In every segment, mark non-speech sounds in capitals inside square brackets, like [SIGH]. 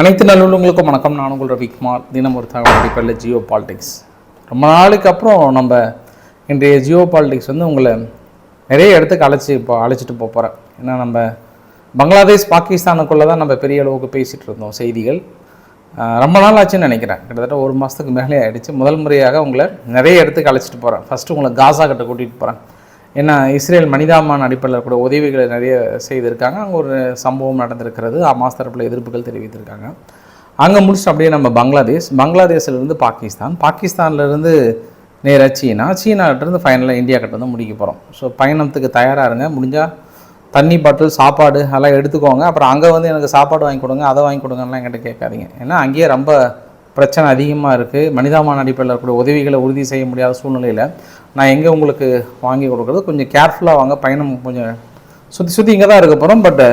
அனைத்து நல்லுள்ளவங்களுக்கும் வணக்கம். நான் உங்கள் ரவிக்குமார். தினம் ஒரு தகவல் அடிப்படையில் ஜியோ பாலிடிக்ஸ். ரொம்ப நாளுக்கு அப்புறம் நம்ம இன்றைய ஜியோ பாலிடிக்ஸ் வந்து உங்களை நிறைய இடத்துக்கு அழைச்சி இப்போ அழைச்சிட்டு போக போகிறேன் ஏன்னா நம்ம பங்களாதேஷ் பாகிஸ்தானுக்குள்ளே தான் நம்ம பெரிய அளவுக்கு பேசிகிட்டு இருந்தோம் செய்திகள். ரொம்ப நாள் ஆச்சுன்னு நினைக்கிறேன். கிட்டத்தட்ட ஒரு மாதத்துக்கு மேலே ஆகிடுச்சு முதல் முறையாக உங்களை நிறைய இடத்துக்கு அழைச்சிட்டு போகிறேன் ஃபஸ்ட்டு உங்களை காசா கிட்ட கூட்டிகிட்டு போகிறேன் ஏன்னா இஸ்ரேல் மனிதாமான் அடிப்படையில் கூட உதவிகளை நிறைய செய்திருக்காங்க. அங்கே ஒரு சம்பவம் நடந்திருக்கிறது. ஹமாஸ் தரப்பில் எதிர்ப்புகள் தெரிவித்திருக்காங்க. அங்கே முடிச்சுட்டு அப்படியே நம்ம பங்களாதேஷ். பங்களாதேஷ்லேருந்து பாகிஸ்தான். பாகிஸ்தான்லேருந்து நேராக சீனா. சீனாட்டிருந்து ஃபைனலாக இந்தியா கிட்ட வந்து முடிக்க போகிறோம் ஸோ பயணத்துக்கு தயாராக இருங்க. முடிஞ்சால் தண்ணி பாட்டில் சாப்பாடு அதெல்லாம் எடுத்துக்கோங்க. அப்புறம் அங்கே வந்து எனக்கு சாப்பாடு வாங்கி கொடுங்க அதை வாங்கி கொடுங்கலாம் என்கிட்ட கேட்காதீங்க. ஏன்னா அங்கேயே ரொம்ப பிரச்சனை அதிகமாக இருக்குது மனிதாமான அடிப்படையில் இருக்கக்கூடிய உதவிகளை உறுதி செய்ய முடியாத சூழ்நிலையில் நான் எங்கே உங்களுக்கு வாங்கி கொடுக்குறது? கொஞ்சம் கேர்ஃபுல்லாக வாங்க. பயணம் கொஞ்சம் சுற்றி சுற்றி இங்கே தான் இருக்க போகிறோம் பட்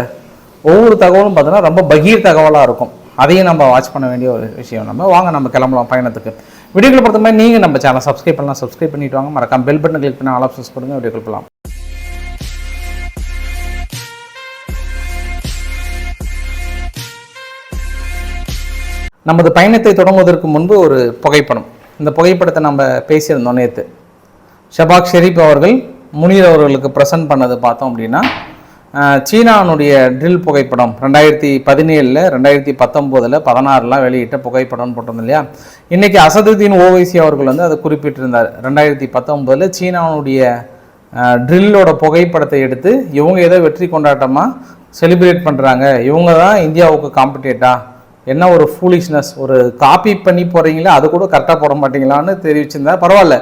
ஒவ்வொரு தகவலும் பார்த்தோன்னா ரொம்ப பகீர் தகவலாக இருக்கும். அதையும் நம்ம வாட்ச் பண்ண வேண்டிய ஒரு விஷயம். நம்ம வாங்க நம்ம கிளம்பலாம் பயணத்துக்கு. வீடியோக்களை பொறுத்த மாதிரி நீங்கள் நம்ம சேனல் சப்ஸ்கிரைப் பண்ணலாம். சப்ஸ்கிரைப் பண்ணிவிட்டு வாங்க. மறக்காம பெல் பட்டன் கிளிக் பண்ணி ஆல் ஆப்ஷன்ஸ் கொடுங்க வீடியோக்கள் போகலாம் நமது பயணத்தை தொடங்குவதற்கு முன்பு ஒரு புகைப்படம். இந்த புகைப்படத்தை நம்ம பேசியிருந்தோம் நேற்று ஷபாக் ஷெரீப் அவர்கள் முனீர் அவர்களுக்கு ப்ரெசென்ட் பண்ணது பார்த்தோம் அப்படின்னா அஹ், சீனானுடைய ட்ரில் புகைப்படம் ரெண்டாயிரத்தி பதினேழில் ரெண்டாயிரத்தி பத்தொம்போதில் பதினாறுலாம் வெளியிட்ட புகைப்படம்னு போட்டிருந்தோம் இல்லையா? இன்றைக்கி அசதுதீன் ஓவைசி அவர்கள் வந்து அதை குறிப்பிட்டிருந்தார். ரெண்டாயிரத்தி பத்தொம்போதில் சீனாவுடைய ட்ரில்லோட புகைப்படத்தை எடுத்து இவங்க ஏதோ வெற்றி கொண்டாட்டமாக செலிப்ரேட் பண்ணுறாங்க இவங்க தான் இந்தியாவுக்கு காம்படேட்டா என்ன ஒரு ஃபூலிஷ்னஸ் ஒரு காப்பி பண்ணி போகிறீங்களா அது கூட கரெக்டாக போட மாட்டீங்களான்னு தெரிவிச்சிருந்தா பரவாயில்ல.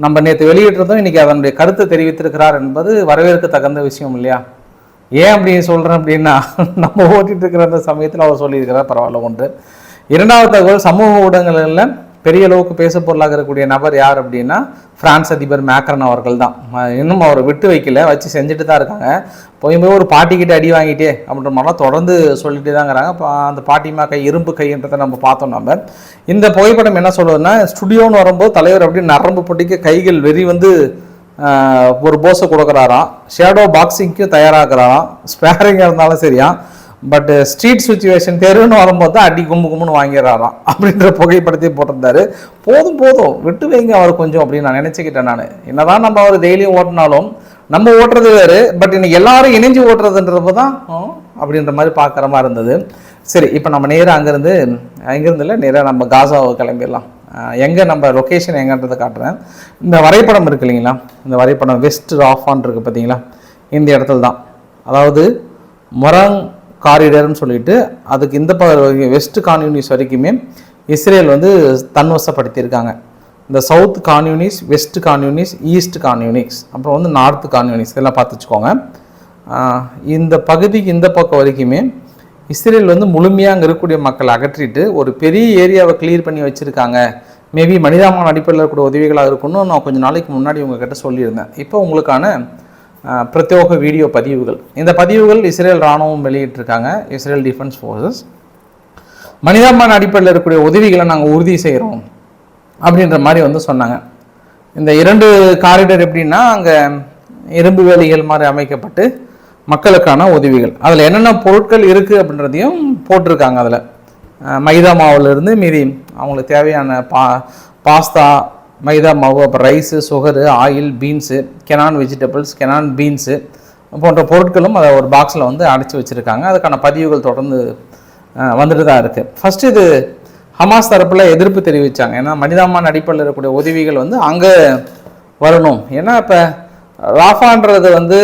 நம்ம நேற்று வெளியிட்டிருந்தோம் இன்றைக்கி அதனுடைய கருத்தை தெரிவித்திருக்கிறார் என்பது வரவேற்க தகுந்த விஷயம் இல்லையா? ஏன் அப்படி சொல்கிறேன் அப்படின்னா [LAUGHS] நம்ம ஓட்டிகிட்டு இருக்கிற அந்த சமயத்தில் அவர் சொல்லியிருக்கிறார் பரவாயில்ல ஒன்று. இரண்டாவது தகவல் சமூக ஊடகங்களில் பெரிய அளவுக்கு பேச பொருளாக இருக்கக்கூடிய நபர் யார் அப்படின்னா பிரான்ஸ் அதிபர் மேக்ரன் அவர்கள் தான் இன்னும் அவரை விட்டு வைக்கல வச்சு செஞ்சுட்டு தான் இருக்காங்க. போய் போய் ஒரு பாட்டிக்கிட்ட அடி வாங்கிட்டே அப்படின்ற மாதிரிலாம் தொடர்ந்து சொல்லிட்டு தாங்கிறாங்க இப்போ அந்த பாட்டிமா கை இரும்பு கைன்றதை நம்ம பார்த்தோம் நம்ம இந்த புகைப்படம் என்ன சொல்லுதுன்னா ஸ்டுடியோன்னு வரும்போது தலைவர் அப்படி நரம்பு பொட்டிக்கு கைகள் வெறி வந்து ஒரு போஸை கொடுக்குறாராம். ஷேடோ பாக்ஸிங்க்கு தயாராகிறாராம். ஸ்பேரிங்காக இருந்தாலும் சரியா பட் ஸ்ட்ரீட் சுச்சுவேஷன் தெருன்னு வரும்போது தான் அடி கும்பு கும்புன்னு வாங்கிடுறாராம். [LAUGHS] அப்படின்ற புகைப்படத்தையும் போட்டிருந்தாரு. போதும் போதும். விட்டு வைங்க அவர் கொஞ்சம் அப்படின்னு நான் நினச்சிக்கிட்டேன் நான். என்னதான் நம்ம அவர் டெய்லியும் ஓட்டினாலும் நம்ம ஓட்டுறது வேறு. பட் இன்னைக்கு எல்லாரும் இணைஞ்சு ஓட்டுறதுன்றப்ப தான் அப்படின்ற மாதிரி பார்க்குற மாதிரி இருந்தது. சரி இப்போ நம்ம நேராக அங்கேருந்து அங்கேருந்து இல்லை நேராக நம்ம காசாவை கிளம்பிடலாம். எங்கே நம்ம லொக்கேஷன் எங்கன்றதை காட்டுறேன். இந்த வரைபடம் இருக்கு இல்லைங்களா? இந்த வரைபடம் வெஸ்ட் ராஃபான் இருக்குது பார்த்தீங்களா இந்த இடத்துல தான். அதாவது மொரங் காரிடர்னு சொல்லிட்டு அதுக்கு இந்த ப வெஸ்ட் கான்யூனிஸ் வரைக்குமே இஸ்ரேல் வந்து தன்வசப்படுத்தியிருக்காங்க. இந்த south Khan Younis west Khan Younis east Khan Younis அப்புறம் வந்து நார்த் கான்யூனிஸ் இதெல்லாம் பார்த்து வச்சுக்கோங்க. இந்த பகுதிக்கு இந்த பக்கம் வரைக்குமே இஸ்ரேல் வந்து முழுமையாக அங்கே இருக்கக்கூடிய மக்களை அகற்றிட்டு ஒரு பெரிய ஏரியாவை கிளியர் பண்ணி வச்சுருக்காங்க. மேபி மனிதாமான அடிப்படையில் இருக்கக்கூடிய உதவிகளாக இருக்கும்னு நான் கொஞ்சம் நாளைக்கு முன்னாடி உங்ககிட்ட சொல்லியிருந்தேன். இப்போ உங்களுக்கான பிரத்யோக வீடியோ பதிவுகள். இந்த பதிவுகள் இஸ்ரேல் இராணுவம் வெளியிட்டிருக்காங்க இஸ்ரேல் டிஃபென்ஸ் ஃபோர்ஸஸ். மனிதாபான அடிப்படையில் இருக்கக்கூடிய உதவிகளை நாங்கள் உறுதி செய்கிறோம் அப்படின்ற மாதிரி வந்து சொன்னாங்க. இந்த இரண்டு காரிடர் எப்படின்னா அங்கே இரும்பு வேலிகள் மாதிரி அமைக்கப்பட்டு மக்களுக்கான உதவிகள். அதில் என்னென்ன பொருட்கள் இருக்குது அப்படின்றதையும் போட்டிருக்காங்க அதில். மைதா மாவுலேருந்து மீதி அவங்களுக்கு தேவையான பா பாஸ்தா மைதா மாவு அப்புறம் rice sugar oil beans canned vegetables canned beans போன்ற பொருட்களும் அதை ஒரு பாக்ஸில் வந்து அடைச்சி வச்சுருக்காங்க. அதுக்கான பதிவுகள் தொடர்ந்து வந்துட்டு தான் இருக்குது ஃபஸ்ட்டு இது ஹமாஸ் தரப்பில் எதிர்ப்பு தெரிவித்தாங்க ஏன்னா மனிதாமான் அடிப்படையில் இருக்கக்கூடிய உதவிகள் வந்து அங்கே வரணும். ஏன்னா இப்போ ராஃபான்றது வந்து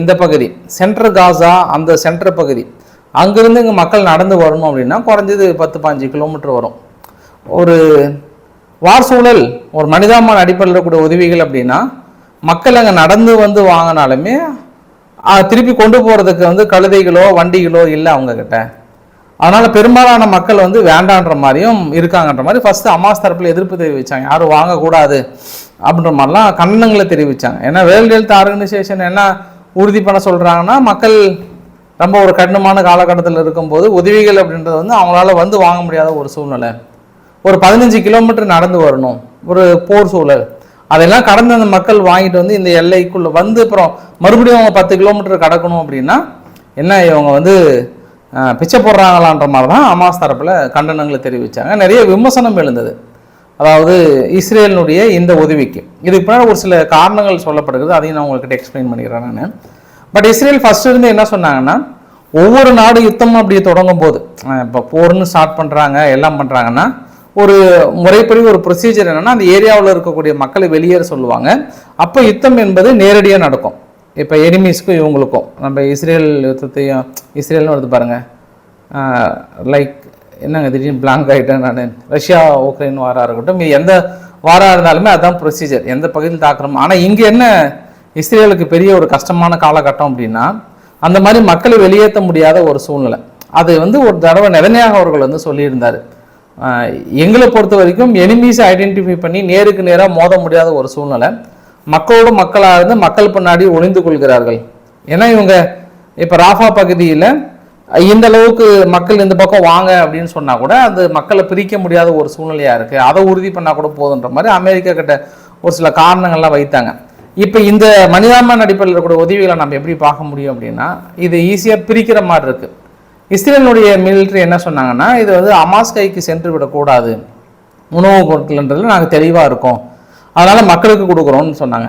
இந்த பகுதி. சென்ட்ரல் காசா அந்த சென்ட்ரல் பகுதி. அங்கேருந்து இங்கே மக்கள் நடந்து வரணும் அப்படின்னா குறைஞ்சது பத்து பாஞ்சு கிலோமீட்டர் வரும். ஒரு வார் சூழல் ஒரு மனிதாமான அடிப்படையில் இருக்கக்கூடிய உதவிகள் அப்படின்னா மக்கள் அங்கே நடந்து வந்து வாங்கினாலுமே திருப்பி கொண்டு போகிறதுக்கு வந்து கழுதைகளோ வண்டிகளோ இல்லை அவங்கக்கிட்ட அதனால் பெரும்பாலான மக்கள் வந்து வேண்டான்ற மாதிரியும் இருக்காங்கன்ற மாதிரி ஃபஸ்ட்டு அமாஸ் தரப்பில் எதிர்ப்பு தெரிவித்தாங்க யாரும் வாங்கக்கூடாது அப்படின்ற மாதிரிலாம் கண்டனங்களை தெரிவித்தாங்க ஏன்னா வேர்ல்டு ஹெல்த் ஆர்கனைசேஷன் என்ன உறுதி பண்ண சொல்கிறாங்கன்னா மக்கள் ரொம்ப ஒரு கடினமான காலகட்டத்தில் இருக்கும்போது உதவிகள் அப்படின்றது வந்து அவங்களால வந்து வாங்க முடியாத ஒரு சூழ்நிலை. ஒரு பதினஞ்சு கிலோமீட்டர் நடந்து வரணும். ஒரு போர் சூழல். அதெல்லாம் கடந்து அந்த மக்கள் வாங்கிட்டு வந்து இந்த எல்லைக்குள்ளே வந்து அப்புறம் மறுபடியும் அவங்க பத்து கிலோமீட்டர் கடக்கணும் அப்படின்னா என்ன இவங்க வந்து பிச்சை போடுறாங்களான்ற மாதிரி தான் அமாஸ் தரப்பில் கண்டனங்களை தெரிவித்தாங்க நிறைய விமர்சனம் எழுந்தது. அதாவது இஸ்ரேலினுடைய இந்த உதவிக்கு. இதுக்கு பின்னால் ஒரு சில காரணங்கள் சொல்லப்படுகிறது. அதையும் நான் உங்கள்கிட்ட எக்ஸ்பிளைன் பண்ணிக்கிறேன் நான். பட் இஸ்ரேல் ஃபஸ்ட்டு இருந்து என்ன சொன்னாங்கன்னா ஒவ்வொரு நாடு யுத்தம் அப்படி தொடங்கும் போது இப்போ போர்னு ஸ்டார்ட் பண்ணுறாங்க எல்லாம் பண்ணுறாங்கன்னா ஒரு முறைப்படி ஒரு ப்ரொசீஜர் என்னென்னா அந்த ஏரியாவில் இருக்கக்கூடிய மக்களை வெளியேற சொல்லுவாங்க. அப்போ யுத்தம் என்பது நேரடியாக நடக்கும். இப்போ எனிமீஸ்க்கும் இவங்களுக்கும். நம்ம இஸ்ரேல் யுத்தத்தையும் இஸ்ரேல்னு வருது பாருங்கள் லைக் என்னங்க திடீர்னு பிளாங்க் ஆகிட்டேன் நான். ரஷ்யா உக்ரைன் வாராக இருக்கட்டும் இது எந்த வாராக இருந்தாலுமே அதான் ப்ரொசீஜர் எந்த பகுதியில் தாக்குறோம். ஆனால் இங்கே என்ன இஸ்ரேலுக்கு பெரிய ஒரு கஷ்டமான காலகட்டம் அப்படின்னா அந்த மாதிரி மக்களை வெளியேற்ற முடியாத ஒரு சூழ்நிலை. அது வந்து ஒரு தடவை நெதன்யாக அவர்கள் வந்து சொல்லியிருந்தார். எங்களை பொறுத்த வரைக்கும் எனிமீஸை ஐடென்டிஃபை பண்ணி நேருக்கு நேராக மோத முடியாத ஒரு சூழ்நிலை. மக்களோட மக்களாக இருந்து மக்கள் பின்னாடி ஒளிந்து கொள்கிறார்கள். ஏன்னா இவங்க இப்போ ராஃபா பகுதியில் இந்த அளவுக்கு மக்கள் இந்த பக்கம் வாங்க அப்படின்னு சொன்னால் கூட அது மக்களை பிரிக்க முடியாத ஒரு சூழ்நிலையாக இருக்குது அதை உறுதி பண்ணால் கூட போதுன்ற மாதிரி அமெரிக்கா கிட்ட ஒரு சில காரணங்கள்லாம் வைத்தாங்க. இப்போ இந்த மனிதாமன் அடிப்படையில் இருக்கக்கூடிய உதவிகளை நம்ம எப்படி பார்க்க முடியும் அப்படின்னா இது ஈஸியாக பிரிக்கிற மாதிரி இருக்குது இஸ்ரேலினுடைய மிலிட்ரி என்ன சொன்னாங்கன்னா இது வந்து அமாஸ் கைக்கு சென்று விடக்கூடாது. உணவுப் பொருட்கள்ன்றதில் நாங்கள் தெளிவாக இருக்கோம். அதனால் மக்களுக்கு கொடுக்குறோம்னு சொன்னாங்க.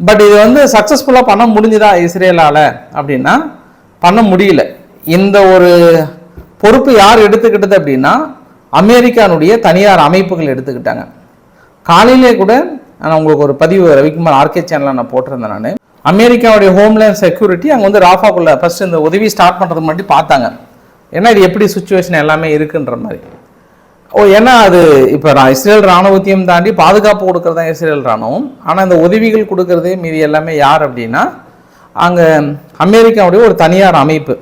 பட் இது வந்து சக்ஸஸ்ஃபுல்லாக பண்ண முடிஞ்சுதா இஸ்ரேலால்? அப்படின்னா பண்ண முடியல. இந்த ஒரு பொறுப்பு யார் எடுத்துக்கிட்டது அப்படின்னா அமெரிக்கானுடைய தனியார் அமைப்புகள் எடுத்துக்கிட்டாங்க. காலையிலே கூட நான் உங்களுக்கு ஒரு பதிவு ரவிக்குமார் ஆர்கே சேனலில் நான் போட்டிருந்தேன் நான். அமெரிக்காவுடைய ஹோம்லேண்ட் செக்யூரிட்டி அங்கே வந்து ராஃபாக்குள்ளே ஃபஸ்ட் இந்த உதவி ஸ்டார்ட் பண்ணுறதுக்கு மட்டும் பார்த்தாங்க. ஏன்னா இது எப்படி சுச்சுவேஷன் எல்லாமே இருக்குன்ற மாதிரி. ஓ ஏன்னா அது இப்போ நான் இஸ்ரேல் ராணுவத்தையும் தாண்டி பாதுகாப்பு கொடுக்குறது தான் இஸ்ரேல் ராணுவம் ஆனால் இந்த உதவிகள் கொடுக்கறது மீதி எல்லாமே யார் அப்படின்னா அங்கே அமெரிக்காவுடைய ஒரு தனியார் அமைப்பு.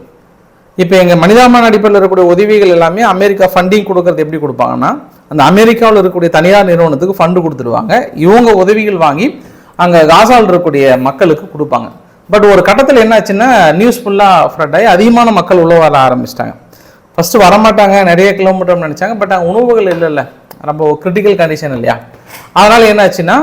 இப்போ எங்கள் மனிதாமான அடிப்படையில் இருக்கக்கூடிய உதவிகள் எல்லாமே அமெரிக்கா ஃபண்டிங் கொடுக்கறது எப்படி கொடுப்பாங்கன்னா அந்த அமெரிக்காவில் இருக்கக்கூடிய தனியார் நிறுவனத்துக்கு ஃபண்டு கொடுத்துருவாங்க இவங்க உதவிகள் வாங்கி அங்கே காசாவில் இருக்கக்கூடிய மக்களுக்கு கொடுப்பாங்க. பட் ஒரு கட்டத்தில் என்னாச்சுன்னா நியூஸ் ஃபுல்லாக ஃப்ரெட் ஆகி அதிகமான மக்கள் உள்ள வர ஆரம்பிச்சிட்டாங்க. ஃபஸ்ட்டு வரமாட்டாங்க நிறைய கிலோமீட்டர் நினச்சாங்க பட் அங்கே உணவுகள் இல்லைல்ல. ரொம்ப கிரிட்டிக்கல் கண்டிஷன் இல்லையா? அதனால் என்னாச்சுன்னா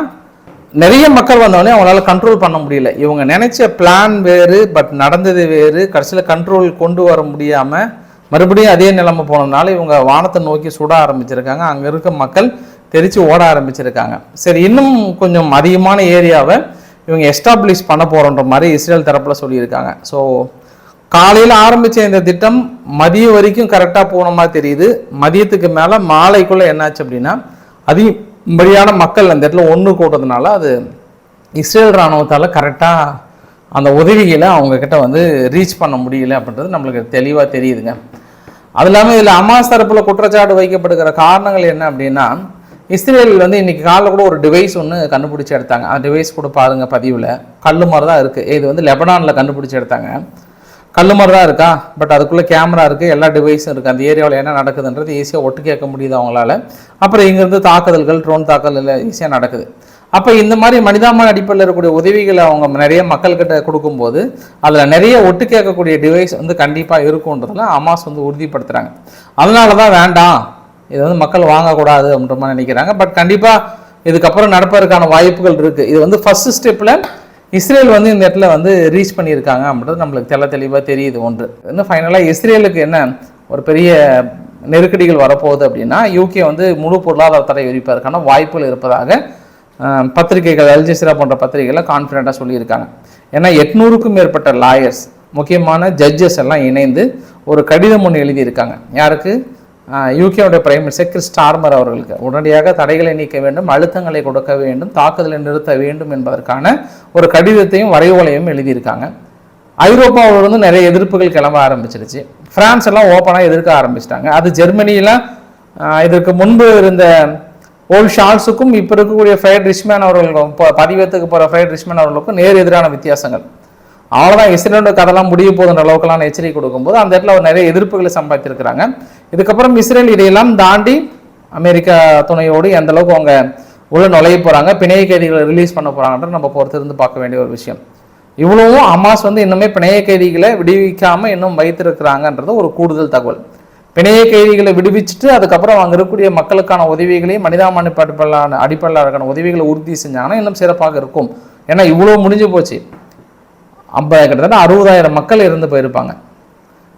நிறைய மக்கள் வந்தோடனே அவங்களால கண்ட்ரோல் பண்ண முடியல. இவங்க நினைச்ச பிளான் வேறு பட் நடந்தது வேறு. கடைசியில் கண்ட்ரோல் கொண்டு வர முடியாமல் மறுபடியும் அதே நிலைமை போனதுனால இவங்க வானத்தை நோக்கி சுட ஆரம்பிச்சிருக்காங்க. அங்கே இருக்க மக்கள் தெரித்து ஓட ஆரம்பிச்சிருக்காங்க. சரி இன்னும் கொஞ்சம் அதிகமான ஏரியாவை இவங்க எஸ்டாப்ளிஷ் பண்ண போகிறோன்ற மாதிரி இஸ்ரேல் தரப்பில் சொல்லியிருக்காங்க. ஸோ காலையில் ஆரம்பித்த இந்த திட்டம் மதியம் வரைக்கும் கரெக்டாக போன மாதிரி தெரியுது. மதியத்துக்கு மேலே மாலைக்குள்ளே என்னாச்சு அப்படின்னா அதிகப்படியான மக்கள் அந்த இடத்துல ஒன்று கூட்டதுனால அது இஸ்ரேல் இராணுவத்தால் கரெக்டாக அந்த உதவிகளை அவங்கக்கிட்ட வந்து ரீச் பண்ண முடியல அப்படின்றது நம்மளுக்கு தெளிவாக தெரியுதுங்க. அது இல்லாமல் இதில் அமாஸ் தரப்பில் குற்றச்சாட்டு வைக்கப்படுகிற காரணங்கள் என்ன அப்படின்னா இஸ்ரேல் வந்து இன்னைக்கு காலில் கூட ஒரு டிவைஸ் ஒன்று கண்டுபிடிச்சி எடுத்தாங்க. அந்த டிவைஸ் கூட பாருங்கள் பதிவில். கல் மாதிரி தான் இருக்குது இது வந்து லெபனானில் கண்டுபிடிச்சி எடுத்தாங்க. கல் மாதிரி தான் இருக்கா? பட் அதுக்குள்ளே கேமரா இருக்குது எல்லா டிவைஸும் இருக்குது அந்த ஏரியாவில் என்ன நடக்குதுன்றது ஈஸியாக ஒட்டு கேட்க முடியுது அவங்களால. அப்புறம் இங்கேருந்து தாக்குதல்கள் ட்ரோன் தாக்குதல் ஈஸியாக நடக்குது. அப்போ இந்த மாதிரி மனிதாமான அடிப்படையில் இருக்கக்கூடிய உதவிகளை அவங்க நிறைய மக்கள்கிட்ட கொடுக்கும்போது அதில் நிறைய ஒட்டு கேட்கக்கூடிய டிவைஸ் வந்து கண்டிப்பாக இருக்குன்றதுல அமாஸ் வந்து உறுதிப்படுத்துகிறாங்க அதனால தான் வேண்டாம். இது வந்து மக்கள் வாங்கக்கூடாது அப்படின்ற மாதிரி நினைக்கிறாங்க. பட் கண்டிப்பாக இதுக்கப்புறம் நடப்பதற்கான வாய்ப்புகள் இருக்குது இது வந்து ஃபஸ்ட்டு ஸ்டெப்பில் இஸ்ரேல் வந்து இந்த இடத்துல வந்து ரீச் பண்ணியிருக்காங்க அப்படின்றது நம்மளுக்கு தெல தெளிவாக தெரியுது ஒன்று. இன்னும் ஃபைனலாக இஸ்ரேலுக்கு என்ன ஒரு பெரிய நெருக்கடிகள் வரப்போகுது அப்படின்னா யூகே வந்து முழு பொருளாதார தடை விதிப்பதற்கான வாய்ப்புகள் இருப்பதாக பத்திரிகைகள் அல்ஜசிரா போன்ற பத்திரிகைகளை கான்ஃபிடென்ட்டாக சொல்லியிருக்காங்க. ஏன்னா எட்நூறுக்கும் மேற்பட்ட லாயர்ஸ் முக்கியமான ஜட்ஜஸ் எல்லாம் இணைந்து ஒரு கடிதம் ஒன்று எழுதியிருக்காங்க. யாருக்கு? யூகேவுடைய பிரைம் மினிஸ்டர் கிறிஸ் ஸ்டார்மர் அவர்களுக்கு. உடனடியாக தடைகளை நீக்க வேண்டும் அழுத்தங்களை கொடுக்க வேண்டும் தாக்குதலை நிறுத்த வேண்டும் என்பதற்கான ஒரு கடிதத்தையும் வரைவோலையும் எழுதியிருக்காங்க. ஐரோப்பாவிலிருந்து நிறைய எதிர்ப்புகள் கிளம்ப ஆரம்பிச்சிருச்சு. ஃப்ரான்ஸ் எல்லாம் ஓப்பனாக எதிர்க்க ஆரம்பிச்சிட்டாங்க. அது ஜெர்மனியெலாம் இதற்கு முன்பு இருந்த ஓல் ஷால்ஸுக்கும் இப்போ இருக்கக்கூடிய ஃப்ரைட் ரிஷ்மேன் அவர்களுக்கும் இப்போ பதிவேத்துக்கு போகிற ஃப்ரைட் ரிஷ்மேன் அவர்களுக்கும் நேர் எதிரான வித்தியாசங்கள். அவ்வளோதான் இஸ்ரேலோட கதெல்லாம் முடிய போதுன்ற அளவுக்குலாம் எச்சரிக்கை கொடுக்கும்போது அந்த இடத்துல அவர் நிறைய எதிர்ப்புகளை சம்பாதித்திருக்கிறாங்க. இதுக்கப்புறம் இஸ்ரேல் இதையெல்லாம் தாண்டி அமெரிக்கா துணையோடு எந்த அளவுக்கு அவங்க உள்ள நுழைய போகிறாங்க பிணைய கைதிகளை ரிலீஸ் பண்ண போகிறாங்கன்ற நம்ம பொறுத்திருந்து பார்க்க வேண்டிய ஒரு விஷயம். இவ்வளவும் அமாஸ் வந்து இன்னுமே பிணைய கைதிகளை விடுவிக்காமல் இன்னும் வைத்திருக்கிறாங்கன்றது ஒரு கூடுதல் தகவல். பிணைய கைதிகளை விடுவிச்சுட்டு அதுக்கப்புறம் அங்கே இருக்கக்கூடிய மக்களுக்கான உதவிகளையும் மனிதாமணி அடிப்படையிலான அடிப்படையிலான உதவிகளை உறுதி செஞ்சாங்கன்னா இன்னும் சிறப்பாக இருக்கும். ஏன்னா இவ்வளோ முடிஞ்சு போச்சு. ஐம்பது கிட்டத்தட்ட அறுபதாயிரம் மக்கள் இருந்து போயிருப்பாங்க.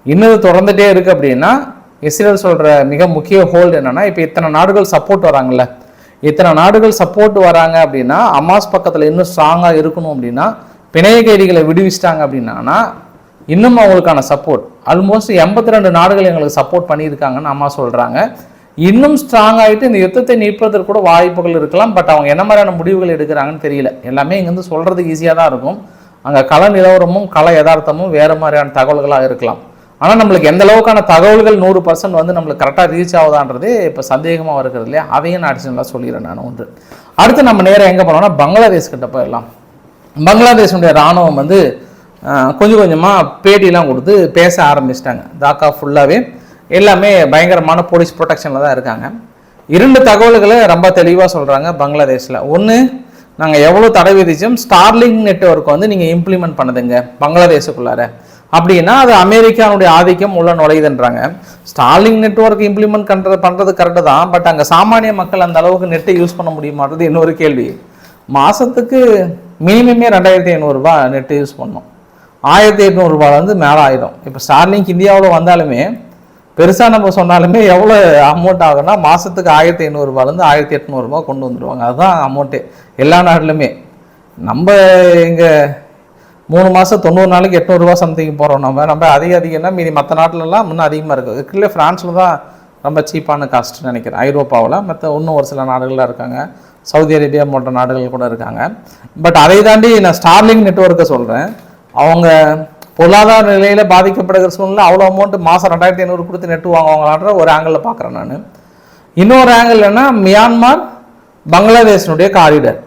இன்னும் தொடர்ந்துகிட்டே இருக்குது அப்படின்னா இஸ்ரேல் சொல்கிற மிக முக்கிய ஹோல்டு என்னென்னா இப்போ இத்தனை நாடுகள் சப்போர்ட் வராங்கல்ல. இத்தனை நாடுகள் சப்போர்ட் வராங்க அப்படின்னா அமாஸ் பக்கத்தில் இன்னும் ஸ்ட்ராங்காக இருக்கணும் அப்படின்னா பிணைய கைதிகளை விடுவிச்சிட்டாங்க அப்படின்னா இன்னும் அவங்களுக்கான சப்போர்ட் ஆல்மோஸ்ட் எண்பத்தி ரெண்டு நாடுகள் எங்களுக்கு சப்போர்ட் பண்ணியிருக்காங்கன்னு அம்மா சொல்கிறாங்க இன்னும் ஸ்ட்ராங் ஆகிட்டு இந்த யுத்தத்தை நிற்பதற்கு கூட வாய்ப்புகள் இருக்கலாம் பட் அவங்க என்ன மாதிரியான முடிவுகள் எடுக்கிறாங்கன்னு தெரியல. எல்லாமே இங்கேருந்து சொல்கிறதுக்கு ஈஸியாக தான் இருக்கும். அங்கே கள நிலவரமும் கள யதார்த்தமும் வேறு மாதிரியான தகவல்களாக இருக்கலாம். ஆனால் நம்மளுக்கு எந்த அளவுக்கான தகவல்கள் நூறு பர்சன்ட் வந்து நம்மளுக்கு கரெக்டாக ரீச் ஆகுதான்றது இப்போ சந்தேகமாக இருக்கிறது இல்லையா? அதையும் நான் அடிஷனலாக சொல்லிடுறேன் நான் ஒன்று அடுத்து நம்ம நேரம் எங்கே போனோம்னா பங்களாதேஷ் கிட்ட போயிடலாம். பங்களாதேஷனுடைய இராணுவம் வந்து கொஞ்சம் கொஞ்சமாக பேட்டிலாம் கொடுத்து பேச ஆரம்பிச்சிட்டாங்க. தாக்கா ஃபுல்லாகவே எல்லாமே பயங்கரமான போலீஸ் ப்ரொடெக்ஷனில் தான் இருக்காங்க. இரண்டு தகவல்களை ரொம்ப தெளிவாக சொல்கிறாங்க பங்களாதேஷில். ஒன்று நாங்கள் எவ்வளோ தடை விதிச்சோம்? ஸ்டார்லிங் நெட்வொர்க் வந்து நீங்கள் இம்ப்ளிமெண்ட் பண்ணுதுங்க பங்களாதேஷுக்குள்ளார. அப்படின்னா அது அமெரிக்கானுடைய ஆதிக்கம் உள்ள நுழையுதுன்றாங்க. ஸ்டாலிங் நெட்ஒர்க் இம்ப்ளிமெண்ட் பண்ணுறது பண்ணுறது கரெக்டு தான். பட் அங்கே சாமானிய மக்கள் அந்த அளவுக்கு நெட்டை யூஸ் பண்ண முடியுமான்றது இன்னொரு கேள்வி. மாதத்துக்கு மினிமமே ரெண்டாயிரத்தி ஐநூறுரூபா நெட்டு யூஸ் பண்ணோம். ஆயிரத்தி எட்நூறுரூபாலேருந்து வந்து மேலே ஆயிடும் இப்போ ஸ்டார்லிங்க் இந்தியாவில் வந்தாலுமே பெருசாக நம்ம சொன்னாலுமே எவ்வளோ அமௌண்ட் ஆகும்னா மாதத்துக்கு ஆயிரத்தி ஐநூறுரூபாலேருந்து ஆயிரத்தி எட்நூறுபா கொண்டு வந்துடுவாங்க அதுதான் அமௌண்ட்டே எல்லா நாட்டிலுமே நம்ம இங்கே மூணு மாதம் தொண்ணூறு நாளைக்கு எட்நூறுரூவா சம்திங் போகிறோம் நம்ம. நம்ம அதிக அதிகம்னா மீதி மற்ற நாட்டிலலாம் இன்னும் அதிகமாக இருக்குது இல்லை ஃப்ரான்ஸில் தான் ரொம்ப சீப்பான காஸ்ட் நினைக்கிறேன். ஐரோப்பாவில் மற்ற இன்னும் ஒரு சில நாடுகளில் இருக்காங்க. சவுதி அரேபியா போன்ற நாடுகள் கூட இருக்காங்க. பட் அதை தாண்டி நான் ஸ்டார்லிங் நெட்வொர்க்கை சொல்கிறேன் அவங்க பொருளாதார நிலையில் பாதிக்கப்படுகிற சூழ்நிலை அவ்வளோ அமௌண்ட் மாதம் ரெண்டாயிரத்தி ஐநூறு கொடுத்து நெட்டு வாங்குவாங்களான்ற ஒரு ஆங்கிளில் பார்க்குறேன் நான். இன்னொரு ஆங்கிள் என்ன மியான்மார் பங்களாதேஷனுடைய காரிடர்.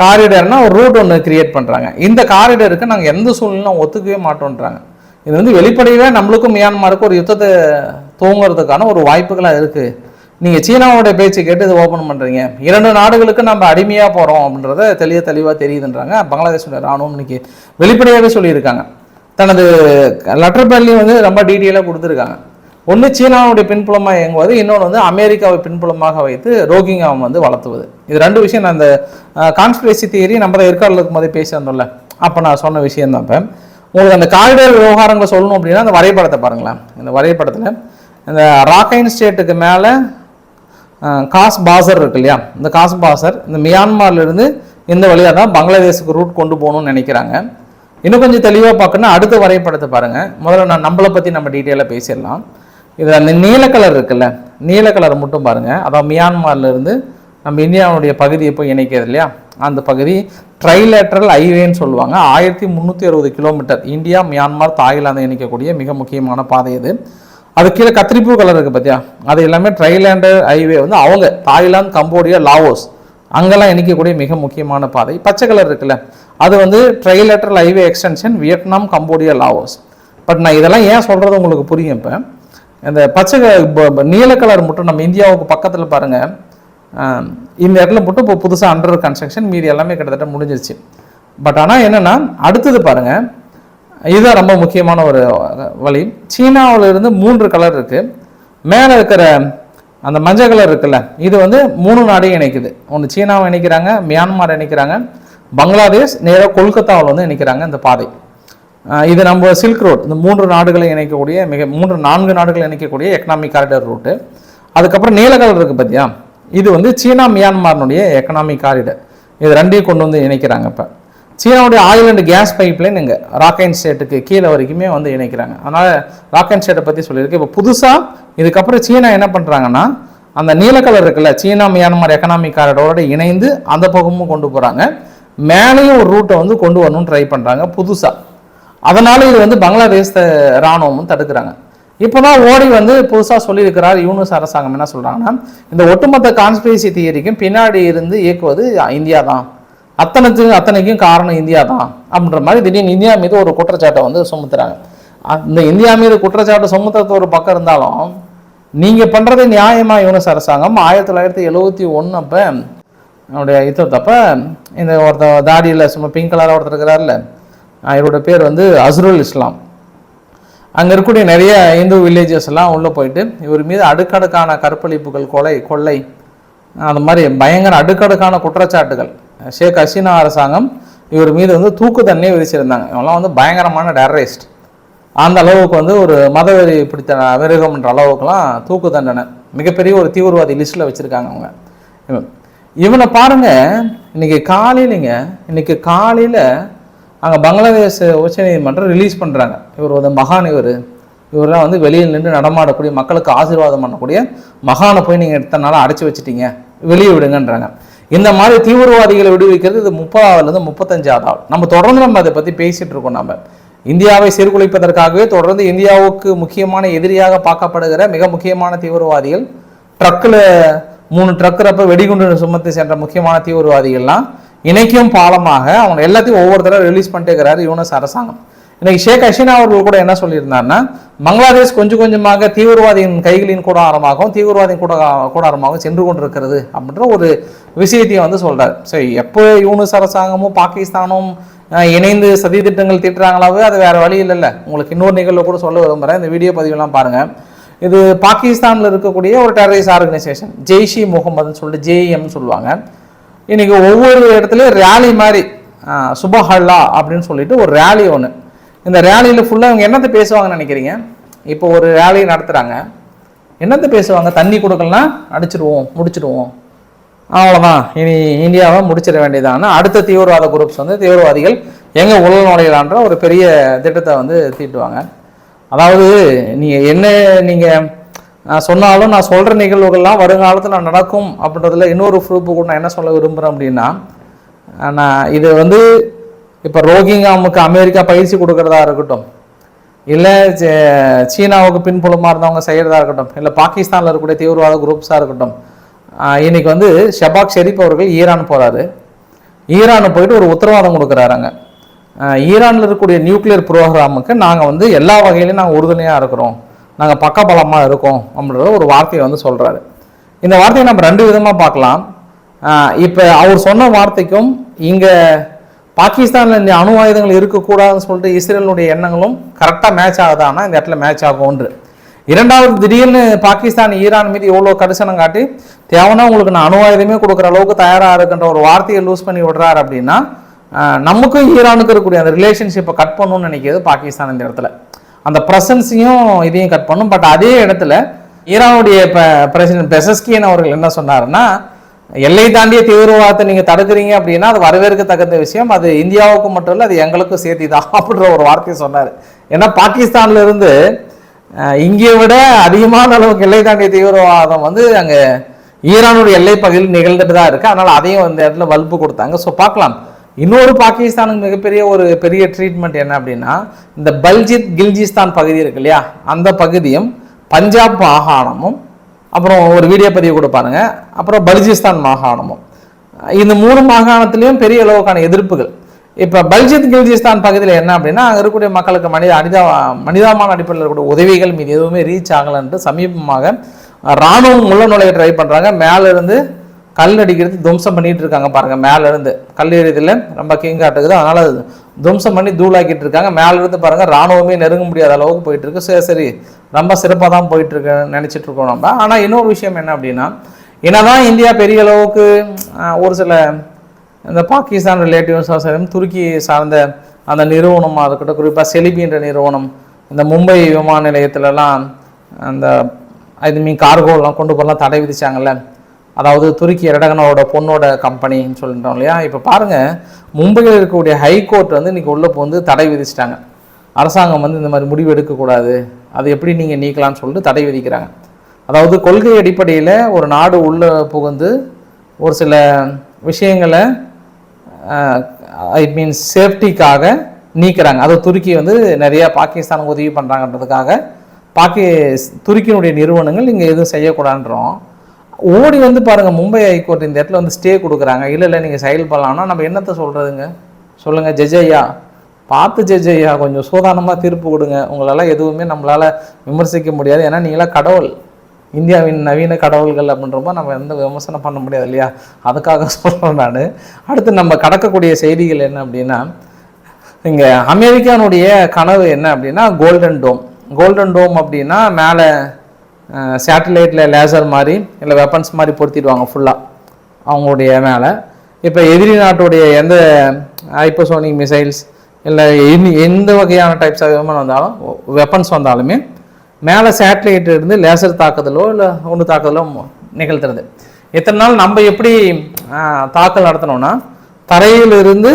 காரிடர்னா ஒரு ரூட் ஒன்று கிரியேட் பண்ணுறாங்க இந்த காரிடருக்கு நாங்கள் எந்த சூழ்நிலையும் ஒத்துக்கவே மாட்டோன்றாங்க. இது வந்து வெளிப்படையவே நம்மளுக்கும் மியான்மாருக்கும் ஒரு யுத்தத்தை தூங்குறதுக்கான ஒரு வாய்ப்புகளாக இருக்குது நீங்கள் சீனாவோட பேச்சு கேட்டு இது ஓப்பன் பண்ணுறீங்க இரண்டு நாடுகளுக்கு நம்ம அடிமையாக போகிறோம் அப்படின்றத தெளிய தெளிவாக தெரியுதுன்றாங்க. பங்களாதேஷோட ராணுவம் இன்னைக்கு வெளிப்படையாகவே சொல்லியிருக்காங்க. தனது லெட்டர் பேர்லையும் வந்து ரொம்ப டீட்டெயிலாக கொடுத்துருக்காங்க. ஒன்று சீனாவுடைய பின்புலமாக இயங்குவது இன்னொன்று வந்து அமெரிக்காவை பின்புலமாக வைத்து ரோகிங்காவை வந்து வளர்த்துவது. இது ரெண்டு விஷயம் நான் அந்த கான்ஸ்பிரசி தியரி நம்ம தான் ஏற்காடில் இருக்கும்போதே பேசியிருந்தோம்ல. அப்போ நான் சொன்ன விஷயம் தான் இப்போ. உங்களுக்கு அந்த காரிடர் விவகாரங்களை சொல்லணும் அப்படின்னா அந்த வரைபடத்தை பாருங்களேன். இந்த வரைபடத்தில் இந்த ராக்கைன் ஸ்டேட்டுக்கு மேலே காஸ் பாசர் இருக்கு இல்லையா? இந்த காஸ் பாசர் இந்த மியான்மர்லேருந்து இந்த வழியாக தான் பங்களாதேஷுக்கு ரூட் கொண்டு போகணும்னு நினைக்கிறாங்க. இன்னும் கொஞ்சம் தெளிவாக பார்க்கணுன்னா அடுத்த வரைபடத்தை பாருங்கள் முதல்ல நான் நம்மளை பற்றி நம்ம டீட்டெயிலாக பேசிடலாம். இதில் அந்த நீல கலர் இருக்குல்ல நீல கலர் மட்டும் பாருங்கள் அதான் மியான்மர்லேருந்து நம்ம இந்தியாவுடைய பகுதியை போய் இணைக்கிறது இல்லையா? அந்த பகுதி ட்ரைலேட்ரல் ஹைவேன்னு சொல்லுவாங்க. ஆயிரத்தி முந்நூற்றி அறுபது கிலோமீட்டர். இந்தியா மியான்மார் தாய்லாந்து இணைக்கக்கூடிய மிக முக்கியமான பாதை இது. அது கீழே கத்திரிப்பூ கலர் இருக்குது பார்த்தியா அது எல்லாமே ட்ரைலேண்டு ஹைவே வந்து அவங்க தாய்லாந்து கம்போடியா லாவோஸ் அங்கெல்லாம் இணைக்கக்கூடிய மிக முக்கியமான பாதை. பச்சை கலர் இருக்குல்ல அது வந்து trilateral highway extension Vietnam Cambodia Laos. But நான் இதெல்லாம் ஏன் சொல்கிறது உங்களுக்கு புரியும் இப்போ? இந்த பச்சை ப- நீல கலர் மட்டும் நம்ம இந்தியாவுக்கு பக்கத்தில் பாருங்கள் இந்த இடத்துல மட்டும் இப்போ புதுசாக அண்டர் கன்ஸ்ட்ரக்ஷன் மீதி எல்லாமே கிட்டத்தட்ட முடிஞ்சிருச்சு. பட் ஆனால் என்னென்னா அடுத்தது பாருங்கள் இதுதான் ரொம்ப முக்கியமான ஒரு வழி. சீனாவில் இருந்து மூன்று கலர் இருக்குது மேலே இருக்கிற அந்த மஞ்சள் கலர் இருக்குல்ல இது வந்து மூணு நாடையும் இணைக்குது. ஒன்று சீனாவை இணைக்கிறாங்க மியான்மர் இணைக்கிறாங்க. பங்களாதேஷ் நேராக கொல்கத்தாவில் வந்து இணைக்கிறாங்க இந்த பாதை. இது நம்ம சில்க் ரோட் இந்த மூன்று நாடுகளை இணைக்கக்கூடிய மிக மூன்று நான்கு நாடுகளை இணைக்கக்கூடிய எக்கனாமிக் காரிடர் ரூட்டு அதுக்கப்புறம் நீல இருக்குது பார்த்தியா இது வந்து சீனா மியான்மாரினுடைய எக்கனாமிக் காரிடர் இது ரெண்டையும் கொண்டு வந்து இணைக்கிறாங்க இப்போ. சீனாவுடைய ஆயில் அண்ட் கேஸ் பைப்லைன் இங்கே ராக்கைன் ஸ்டேட்டுக்கு கீழே வரைக்குமே வந்து இணைக்கிறாங்க. அதனால் ராக்கைன் ஸ்டேட்டை பற்றி சொல்லியிருக்கு. இப்போ புதுசாக இதுக்கப்புறம் சீனா என்ன பண்ணுறாங்கன்னா அந்த நீல கலர் இருக்குல்ல சீனா மியான்மர் எக்கனாமிக் காரிடரோட இணைந்து அந்த பக்கமும் கொண்டு போகிறாங்க மேலேயும் ஒரு ரூட்டை வந்து கொண்டு வரணும்னு ட்ரை பண்ணுறாங்க புதுசாக அதனால இது வந்து பங்களாதேஷ் ராணுவமும் தடுக்கிறாங்க. இப்போதான் ஓடி வந்து புதுசாக சொல்லியிருக்கிறார் யூனிஸ் அரசாங்கம். என்ன சொல்கிறாங்கன்னா இந்த ஒட்டுமொத்த கான்ஸ்பிரசி தியரிக்கும் பின்னாடி இருந்து இயக்குவது இந்தியா தான் அத்தனைக்கும் அத்தனைக்கும் காரணம் இந்தியா தான் அப்படின்ற மாதிரி திடீர்னு இந்தியா மீது ஒரு குற்றச்சாட்டை வந்து சுமத்துறாங்க. அந்த இந்தியா மீது குற்றச்சாட்டு சுமத்துறது ஒரு பக்கம் இருந்தாலும் நீங்கள் பண்ணுறது நியாயமாக யூனிஸ் அரசாங்கம்? ஆயிரத்தி தொள்ளாயிரத்தி எழுபத்தி ஒன்று அப்போ என்னுடைய யுத்தத்தப்போ இந்த ஒருத்தர் தாடியில் சும்மா பிங்க் கலராக ஒருத்தர் இருக்கிறார்ல இவரோட பேர் வந்து அஸ்ருல் இஸ்லாம். அங்கே இருக்கக்கூடிய நிறைய இந்து வில்லேஜஸ் எல்லாம் உள்ளே போயிட்டு இவர் மீது அடுக்கடுக்கான கற்பழிப்புகள் கொலை கொள்ளை அந்த மாதிரி பயங்கர அடுக்கடுக்கான குற்றச்சாட்டுகள். ஷேக் ஹசீனா அரசாங்கம் இவர் மீது வந்து தூக்கு தண்ணியை விதிச்சிருந்தாங்க. இவங்கெல்லாம் வந்து பயங்கரமான டெரரிஸ்ட் அந்த அளவுக்கு வந்து ஒரு மதவெறி பிடித்த மிருகம்ன்ற அளவுக்குலாம் தூக்கு தண்டனை. மிகப்பெரிய ஒரு தீவிரவாதி லிஸ்ட்டில் வச்சுருக்காங்க அவங்க. இவன் இவனை பாருங்க இன்னைக்கு காலையிலங்க இன்னைக்கு காலையில் அங்கே பங்களாதேஷ் உச்சநீதிமன்றம் ரிலீஸ் பண்ணுறாங்க இவர் ஒரு மகான் இவர். இவரெல்லாம் வந்து வெளியில் நின்று நடமாடக்கூடிய மக்களுக்கு ஆசீர்வாதம் பண்ணக்கூடிய மகானை போய் நீங்கள் எடுத்தனால நாளாக அடைச்சி வச்சிட்டீங்க. வெளியே விடுங்கன்றாங்க. இந்த மாதிரி தீவிரவாதிகளை விடுவிக்கிறது இது முப்பதாவதுலேருந்து முப்பத்தஞ்சாவது ஆள். நம்ம தொடர்ந்து நம்ம அதை பற்றி பேசிகிட்டு இருக்கோம் நம்ம இந்தியாவை சீர்குலைப்பதற்காகவே தொடர்ந்து இந்தியாவுக்கு முக்கியமான எதிரியாக பார்க்கப்படுகிற மிக முக்கியமான தீவிரவாதிகள் ட்ரக்கில் மூணு ட்ரக்குறப்ப வெடிகுண்டு சுமத்தி சென்ற முக்கியமான தீவிரவாதிகள்லாம் இணைக்கும் பாலமாக அவங்க எல்லாத்தையும் ஒவ்வொரு தடவை ரிலீஸ் பண்ணிட்டே இருக்கிறாரு யூனஸ் அரசாங்கம். இன்னைக்கு ஷேக் ஹசீனா அவர்கள் கூட என்ன சொல்லியிருந்தாருன்னா பங்களாதேஷ் கொஞ்சம் கொஞ்சமாக தீவிரவாதியின் கைகளின் கூடாரமாகவும் தீவிரவாதியின் கூட கூடாரமாகவும் சென்று கொண்டிருக்கிறது அப்படின்ற ஒரு விஷயத்தையும் வந்து சொல்றாரு. சரி எப்போ யூனிஸ் அரசாங்கமும் பாகிஸ்தானும் இணைந்து சதி திட்டங்கள் தீட்டுறாங்களாவே அது வேற வழி இல்லைல்ல. உங்களுக்கு இன்னொரு நிகழ்வு கூட சொல்ல விரும்புகிறேன் இந்த வீடியோ பதிவுலாம் பாருங்க. இது பாகிஸ்தானில் இருக்கக்கூடிய ஒரு டெரரிஸ்ட் ஆர்கனைசேஷன் ஜெய்ஷி முகமதுன்னு சொல்லிட்டு ஜேஇஎம்னு சொல்லுவாங்க. இன்றைக்கி ஒவ்வொரு இடத்துலையும் ரேலி மாதிரி சுபஹல்லா அப்படின்னு சொல்லிட்டு ஒரு ரேலி ஒன்று இந்த ரேலியில் ஃபுல்லாக அவங்க என்னத்தை பேசுவாங்கன்னு நினைக்கிறீங்க? இப்போ ஒரு ரேலி நடத்துகிறாங்க என்னத்தை பேசுவாங்க? தண்ணி கொடுக்கலனா அடிச்சிடுவோம் முடிச்சிடுவோம் அவ்வளோதான் இனி இந்தியாவை முடிச்சிட வேண்டியதான? அடுத்த தீவிரவாத குரூப்ஸ் வந்து தீவிரவாதிகள் எங்கே உள்ள நுழையலான்ற ஒரு பெரிய திட்டத்தை வந்து தீட்டுவாங்க. அதாவது நீங்கள் என்ன நீங்கள் நான் சொன்னாலும் நான் சொல்கிற நிகழ்வுகள்லாம் வருங்காலத்தில் நடக்கும் அப்படின்றதுல இன்னொரு ப்ரூஃப் கூட நான் என்ன சொல்ல விரும்புகிறேன் அப்படின்னா நான் இது வந்து இப்போ ரோகிங்காமுக்கு அமெரிக்கா பயிற்சி கொடுக்கறதா இருக்கட்டும் இல்லை சீனாவுக்கு பின்புலமாக இருந்தவங்க செய்கிறதா இருக்கட்டும் இல்லை பாகிஸ்தானில் இருக்கக்கூடிய தீவிரவாத குரூப்ஸாக இருக்கட்டும் இன்றைக்கி வந்து ஷபாக் ஷெரீப் அவர்கள் ஈரான் போகிறாரு ஈரான் போயிட்டு ஒரு உத்தரவாதம் கொடுக்குறாருங்க ஈரானில் இருக்கக்கூடிய நியூக்ளியர் ப்ரோக்ராமுக்கு நாங்கள் வந்து எல்லா வகையிலையும் நாங்கள் உறுதுணையாக இருக்கிறோம். நாங்கள் பக்கபலமாக இருக்கோம் அப்படின்றத ஒரு வார்த்தையை வந்து சொல்கிறாரு இந்த வார்த்தையை நம்ம ரெண்டு விதமாக பார்க்கலாம். இப்போ அவர் சொன்ன வார்த்தைக்கும் இங்கே பாகிஸ்தானில் இந்த அணு ஆயுதங்கள் இருக்கக்கூடாதுன்னு சொல்லிட்டு இஸ்ரேலுடைய எண்ணங்களும் கரெக்டாக மேட்ச் ஆகுதானா இந்த இடத்துல மேட்ச் ஆகும்ன்று இரண்டாவது திடீர்னு பாகிஸ்தான் ஈரான் மீது எவ்வளோ கரிசனம் காட்டி தேவனா உங்களுக்கு நான் அணு ஆயுதமே கொடுக்குற அளவுக்கு தயாராக இருக்குன்ற ஒரு வார்த்தையை லூஸ் பண்ணி விடுறாரு அப்படின்னா நமக்கும் ஈரானுக்கு இருக்கக்கூடிய அந்த ரிலேஷன்ஷிப்பை கட் பண்ணணும்னு நினைக்கிறது பாகிஸ்தான் இந்த இடத்துல. அந்த ப்ரெசன்ஸையும் இதையும் கட் பண்ணும். பட் அதே இடத்துல ஈரானுடைய பிரசிடென்ட் பெசஸ்கியன் அவர்கள் என்ன சொன்னார்னா எல்லை தாண்டிய தீவிரவாதத்தை நீங்கள் தடுக்கிறீங்க அப்படின்னா அது வரவேற்கத்தகுந்த விஷயம். அது இந்தியாவுக்கு மட்டும் இல்லை அது எங்களுக்கும் சேர்த்தி தான் [LAUGHS] அப்படின்ற ஒரு வார்த்தையை சொன்னார். ஏன்னா பாகிஸ்தான்லேருந்து இங்கே விட அதிகமான அளவுக்கு எல்லை தாண்டிய தீவிரவாதம் வந்து அங்கே ஈரானுடைய எல்லை பகுதியில் நிகழ்ந்துட்டு தான் இருக்குது அதனால் அதையும் அந்த இடத்துல வலுப்பு கொடுத்தாங்க. ஸோ பார்க்கலாம். இன்னொரு பாகிஸ்தானுக்கு மிகப்பெரிய ஒரு பெரிய ட்ரீட்மெண்ட் என்ன அப்படின்னா இந்த பல்ஜித் கில்ஜிஸ்தான் பகுதி இருக்கு இல்லையா? அந்த பகுதியும் பஞ்சாப் மாகாணமும் அப்புறம் ஒரு வீடியோ பதிவு கூட பாருங்க. அப்புறம் பலுஜிஸ்தான் மாகாணமும். இந்த மூணு மாகாணத்திலையும் பெரிய அளவுக்கான எதிர்ப்புகள். இப்போ பல்ஜித் கில்ஜிஸ்தான் பகுதியில் என்ன அப்படின்னா அங்கே இருக்கக்கூடிய மக்களுக்கு மனித அனிதா மனிதாமான அடிப்படையில் இருக்கக்கூடிய உதவிகள் மீது எதுவுமே ரீச் ஆகலைன்ட்டு சமீபமாக ராணுவம் உள்ள நுழைய ட்ரை பண்ணுறாங்க மேலே இருந்து கல் அடிக்கிறது துவம்சம் பண்ணிட்டு இருக்காங்க பாருங்க மேல இருந்து கல் எறியதில் ரொம்ப கீங்காட்டுக்குது அதனால் அதனால அது துவம்சம் பண்ணி தூளாக்கிட்டு இருக்காங்க. மேல இருந்து பாருங்க ராணுவமே நெருங்க முடியாத அளவுக்கு போயிட்டு இருக்கு. சரி சரி ரொம்ப சிறப்பாக தான் போயிட்டு நினச்சிட்டு நினைச்சிட்டு இருக்கோம் நம்ம. ஆனால் இன்னொரு விஷயம் என்ன அப்படின்னா என்னதான் இந்தியா பெரிய அளவுக்கு ஒரு சில இந்த பாகிஸ்தான் ரிலேட்டிவ்ஸாக சரி துருக்கி சார்ந்த அந்த நிறுவனமாக இருக்கட்டும் குறிப்பாக செலிபின்ற நிறுவனம் இந்த மும்பை விமான நிலையத்திலலாம் அந்த இது மீன் கார்கோலாம் கொண்டு போகலாம் தடை விதிச்சாங்கல்ல அதாவது துருக்கி எரடகனோட பொண்ணோட கம்பெனின்னு சொல்லிட்டோம் இல்லையா? இப்போ பாருங்கள் மும்பையில் இருக்கக்கூடிய ஹைகோர்ட் வந்து இன்றைக்கி உள்ளே வந்து தடை விதிச்சிட்டாங்க. அரசாங்கம் வந்து இந்த மாதிரி முடிவு எடுக்கக்கூடாது. அது எப்படி நீங்கள் நீக்கலாம்னு சொல்லிட்டு தடை விதிக்கிறாங்க. அதாவது கொள்கை அடிப்படையில் ஒரு நாடு உள்ளே புகுந்து ஒரு சில விஷயங்களை ஐ மீன் சேஃப்டிக்காக நீக்கிறாங்க. அது துருக்கி வந்து நிறையா பாகிஸ்தானுக்கு உதவி பண்ணுறாங்கன்றதுக்காக பாக்கி துருக்கியினுடைய நிறுவனங்கள் இங்கே எதுவும் செய்யக்கூடாதுன்றோம். ஓடி வந்து பாருங்க மும்பை ஹைகோர்ட் இந்த இடத்துல வந்து ஸ்டே கொடுக்குறாங்க. இல்லை இல்லை நீங்கள் செயல்படலாம்னா நம்ம என்னத்தை சொல்கிறதுங்க சொல்லுங்கள் ஜெஜய்யா. பார்த்து ஜெஜய்யா கொஞ்சம் சூதானமாக தீர்ப்பு கொடுங்க. உங்களால் எதுவுமே நம்மளால் விமர்சிக்க முடியாது. ஏன்னா நீங்களாம் கடவுள். இந்தியாவின் நவீன கடவுள்கள் அப்படின்றப்ப நம்ம எந்த விமர்சனம் பண்ண முடியாது இல்லையா? அதுக்காக சொல்கிறேன் நான். அடுத்து நம்ம கடக்கக்கூடிய செய்திகள் என்ன அப்படின்னா இங்கே அமெரிக்கானுடைய கனவு என்ன அப்படின்னா கோல்டன் டோம் கோல்டன் டோம் அப்படின்னா மேலே சேட்டலைட்டில் லேசர் மாதிரி இல்லை வெப்பன்ஸ் மாதிரி பொருத்திடுவாங்க ஃபுல்லாக அவங்களுடைய மேலே. இப்போ எதிரி நாட்டுடைய எந்த ஹைப்பர்சோனிக் மிசைல்ஸ் இல்லை இனி எந்த வகையான டைப்ஸ் ஆஃப் விமன் வந்தாலும் வெப்பன்ஸ் வந்தாலுமே மேலே சேட்டலைட் இருந்து லேசர் தாக்குதலோ இல்லை ஒன்று தாக்குதலோ நிகழ்த்துறது. இத்தனை நாள் நம்ம எப்படி தாக்கல் நடத்தினோம்னா தரையிலிருந்து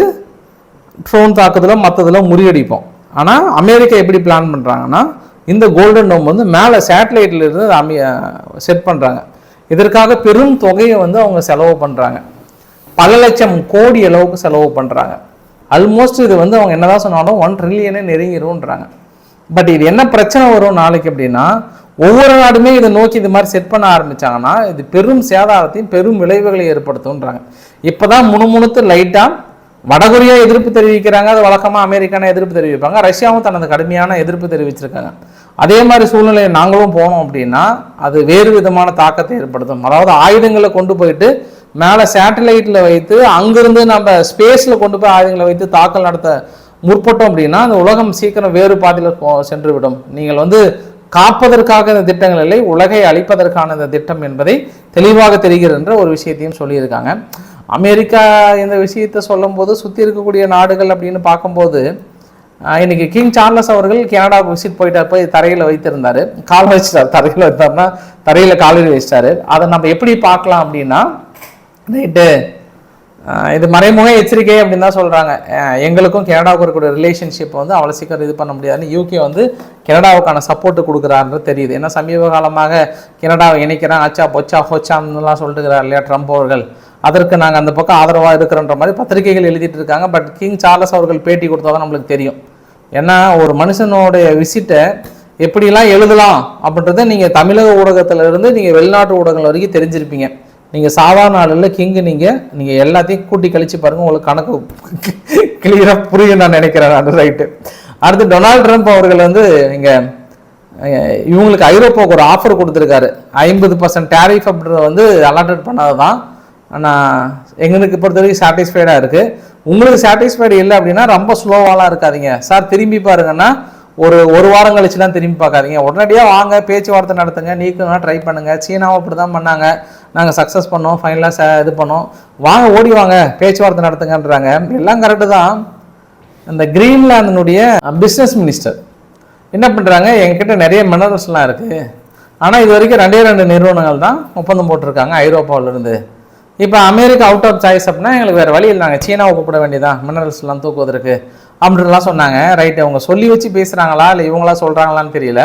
ட்ரோன் தாக்குதலோ மற்றதில் முறியடிப்போம். ஆனால் அமெரிக்கா எப்படி பிளான் பண்ணுறாங்கன்னா இந்த கோல்டன் டோம் வந்து மேலே சேட்டலைட்டில் இருந்து அமி செட் பண்ணுறாங்க இதற்காக பெரும் தொகையை வந்து அவங்க செலவு பண்ணுறாங்க பல லட்சம் கோடி அளவுக்கு செலவு பண்ணுறாங்க ஆல்மோஸ்ட் இது வந்து அவங்க என்னதான் சொன்னாலும் ஒன் ட்ரில்லியனே நெருங்கிடும்ன்றாங்க பட் இது என்ன பிரச்சனை வரும் நாளைக்கு அப்படின்னா ஒவ்வொரு நாடுமே இதை நோக்கி இது மாதிரி செட் பண்ண ஆரம்பித்தாங்கன்னா இது பெரும் சேதாரத்தையும் பெரும் விளைவுகளை ஏற்படுத்தும்ன்றாங்க. இப்போதான் முணுமுணுத்து லைட்டாக வடகொரியா எதிர்ப்பு தெரிவிக்கிறாங்க. அது வழக்கமாக அமெரிக்கான எதிர்ப்பு தெரிவிப்பாங்க. ரஷ்யாவும் தனது கடுமையான எதிர்ப்பு தெரிவிச்சிருக்காங்க. அதே மாதிரி சூழ்நிலையை நாங்களும் போனோம் அப்படின்னா அது வேறு விதமான தாக்கத்தை ஏற்படுத்தும். அதாவது ஆயுதங்களை கொண்டு போயிட்டு மேலே சேட்டலைட்டில் வைத்து அங்கிருந்து நம்ம ஸ்பேஸில் கொண்டு போய் ஆயுதங்களை வைத்து தாக்கல் நடத்த முற்பட்டோம் அப்படின்னா அந்த உலகம் சீக்கிரம் வேறு பாதையில் போ- சென்று விடும் நீங்கள் வந்து காப்பதற்காக இந்த திட்டங்கள் இல்லை உலகை அழிப்பதற்கான இந்த திட்டம் என்பதை தெளிவாக தெரிகிறன்ற ஒரு விஷயத்தையும் சொல்லியிருக்காங்க. அமெரிக்கா இந்த விஷயத்தை சொல்லும்போது சுற்றி இருக்கக்கூடிய நாடுகள் அப்படின்னு பார்க்கும்போது இன்னைக்கு கிங் சார்லஸ் அவர்கள் கனடாவுக்கு விசிட் போயிட்டு போய் தரையில் வைத்திருந்தார். கால் வச்சிட்டார் தரையில் வைத்தார்னா தரையில் காலில் வச்சிட்டாரு. அதை நம்ம எப்படி பார்க்கலாம் அப்படின்னா ரைட்டு இது மறைமுக எச்சரிக்கை அப்படின்னு தான் சொல்கிறாங்க எங்களுக்கும் கனடாவுக்கு இருக்கக்கூடிய ரிலேஷன்ஷிப் வந்து அவ்வளோ சீக்கிரம் இது பண்ண முடியாதுன்னு யூகே வந்து கனடாவுக்கான சப்போர்ட்டு கொடுக்குறாருன்னு தெரியுது. ஏன்னா சமீப காலமாக கனடாவை இணைக்கிறான் அச்சா பொச்சா ஹோச்சான்னுலாம் சொல்லிட்டுக்கிறார் இல்லையா ட்ரம்ப் அவர்கள். அதற்கு நாங்கள் அந்த பக்கம் ஆதரவாக இருக்கிறன்ற மாதிரி பத்திரிகைகள் எழுதிட்டு இருக்காங்க. பட் கிங் சார்லஸ் அவர்கள் பேட்டி கொடுத்தா தான் நம்மளுக்கு தெரியும். ஏன்னா ஒரு மனுஷனுடைய விசிட்டை எப்படிலாம் எழுதலாம் அப்படின்றத நீங்கள் தமிழக ஊடகத்திலிருந்து நீங்கள் வெளிநாட்டு ஊடகங்கள் வரைக்கும் தெரிஞ்சிருப்பீங்க. நீங்கள் சாதாரண ஆளில் கிங்கு நீங்கள் நீங்கள் எல்லாத்தையும் கூட்டி கழிச்சு பாருங்கள் உங்களுக்கு கணக்கு கிளியராக புரியும் நான் நினைக்கிறேன் அந்த ரைட்டு அடுத்து டொனால்ட் ட்ரம்ப் அவர்கள் வந்து இங்கே இவங்களுக்கு ஐரோப்பாவுக்கு ஒரு ஆஃபர் கொடுத்துருக்காரு. ஐம்பது பர்சன்ட் டேரிஃப் அப்படின்றத வந்து அலாட்டட் பண்ணது தான் ஆனால் எங்களுக்கு பொறுத்த வரைக்கும் சாட்டிஸ்ஃபைடாக இருக்குது உங்களுக்கு சாட்டிஸ்ஃபைடு இல்லை அப்படின்னா ரொம்ப ஸ்லோவாலாம் இருக்காதீங்க. சார் திரும்பி பாருங்கன்னா ஒரு ஒரு வாரம் கழிச்சுலாம் திரும்பி பார்க்காதீங்க. உடனடியாக வாங்க பேச்சுவார்த்தை நடத்துங்க நீக்கணும் ட்ரை பண்ணுங்கள் சீனாவும் அப்படி தான் பண்ணாங்க. நாங்கள் சக்ஸஸ் பண்ணோம் ஃபைனலாக ச இது பண்ணோம். வாங்க ஓடி வாங்க பேச்சுவார்த்தை நடத்துங்கன்றாங்க. எல்லாம் கரெக்டு தான். இந்த கிரீன்லாந்தினுடைய பிஸ்னஸ் மினிஸ்டர் என்ன பண்ணுறாங்க என்கிட்ட நிறைய மினரல்ஸ்லாம் இருக்குது ஆனால் இது வரைக்கும் ரெண்டே ரெண்டு நிறுவனங்கள் தான் ஒப்பந்தம் போட்டிருக்காங்க ஐரோப்பாவிலேருந்து. இப்போ அமெரிக்கா அவுட் ஆஃப் சாய்ஸ் அப்படின்னா எங்களுக்கு வேறு வழி நாங்கள் சீனாவை கூப்பிட வேண்டியதான் மினரல்ஸ்லாம் தூக்குவதற்கு அப்படின்லாம் சொன்னாங்க. ரைட்டு அவங்க சொல்லி வச்சு பேசுகிறாங்களா இல்லை இவங்களா சொல்கிறாங்களான்னு தெரியல.